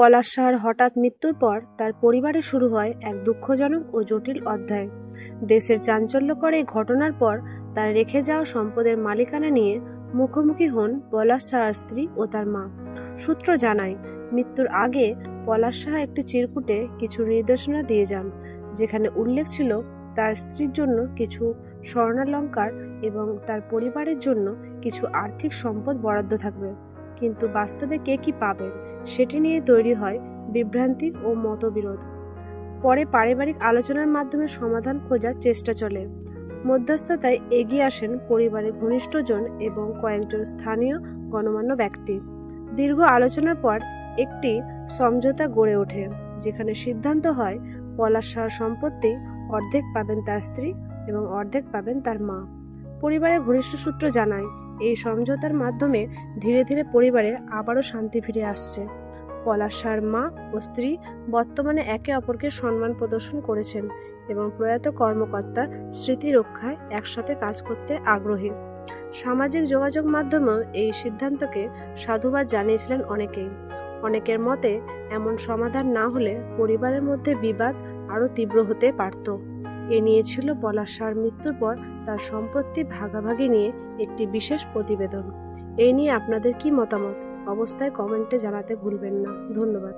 পলাশ সাহার হঠাৎ মৃত্যুর পর তার পরিবারে শুরু হয় এক দুঃখজনক ও জটিল অধ্যায়। দেশের চাঞ্চল্যকর এই ঘটনার পর তার রেখে যাওয়া সম্পদের মালিকানা নিয়ে মুখোমুখি হন পলাশ সাহার স্ত্রী ও তার মা। সূত্র জানায়, মৃত্যুর আগে পলাশ সাহা একটি চিরকুটে কিছু নির্দেশনা দিয়ে যান, যেখানে উল্লেখ ছিল তার স্ত্রীর জন্য কিছু স্বর্ণালঙ্কার এবং তার পরিবারের জন্য কিছু আর্থিক সম্পদ বরাদ্দ থাকবে। কিন্তু বাস্তবে কে কি পাবেন সেটি নিয়ে তৈরি হয় বিভ্রান্তি ও মতবিরোধ। পরে পারিবারিক আলোচনার মাধ্যমে সমাধান খোঁজার চেষ্টা চলে। মধ্যস্থতায় এগিয়ে আসেন পরিবারের ঘনিষ্ঠজন এবং কয়েকজন স্থানীয় গণমান্য ব্যক্তি। দীর্ঘ আলোচনার পর একটি সমঝোতা গড়ে ওঠে, যেখানে সিদ্ধান্ত হয়, পলাশ সাহার সম্পত্তি অর্ধেক পাবেন তার স্ত্রী এবং অর্ধেক পাবেন তার মা। পরিবারের ঘনিষ্ঠ সূত্র জানায় এই সমঝোতার মাধ্যমে ধীরে ধীরে পরিবারে আবারও শান্তি ফিরে আসছে। পলাশার মা ও স্ত্রী বর্তমানে একে অপরকে সম্মান প্রদর্শন করেছেন এবং প্রয়াত কর্মকর্তার স্মৃতি রক্ষায় একসাথে কাজ করতে আগ্রহী। সামাজিক যোগাযোগ মাধ্যমেও এই সিদ্ধান্তকে সাধুবাদ জানিয়েছিলেন অনেকেই। অনেকের মতে, এমন সমাধান না হলে পরিবারের মধ্যে বিবাদ আরও তীব্র হতে পারত। এ নিয়েছিল পলাশ সাহার মৃত্যুর পর তার সম্পত্তি ভাগাভাগি নিয়ে একটি বিশেষ প্রতিবেদন। এই নিয়ে আপনাদের কি মতামত? অবস্থায় কমেন্টে জানাতে ভুলবেন না। ধন্যবাদ।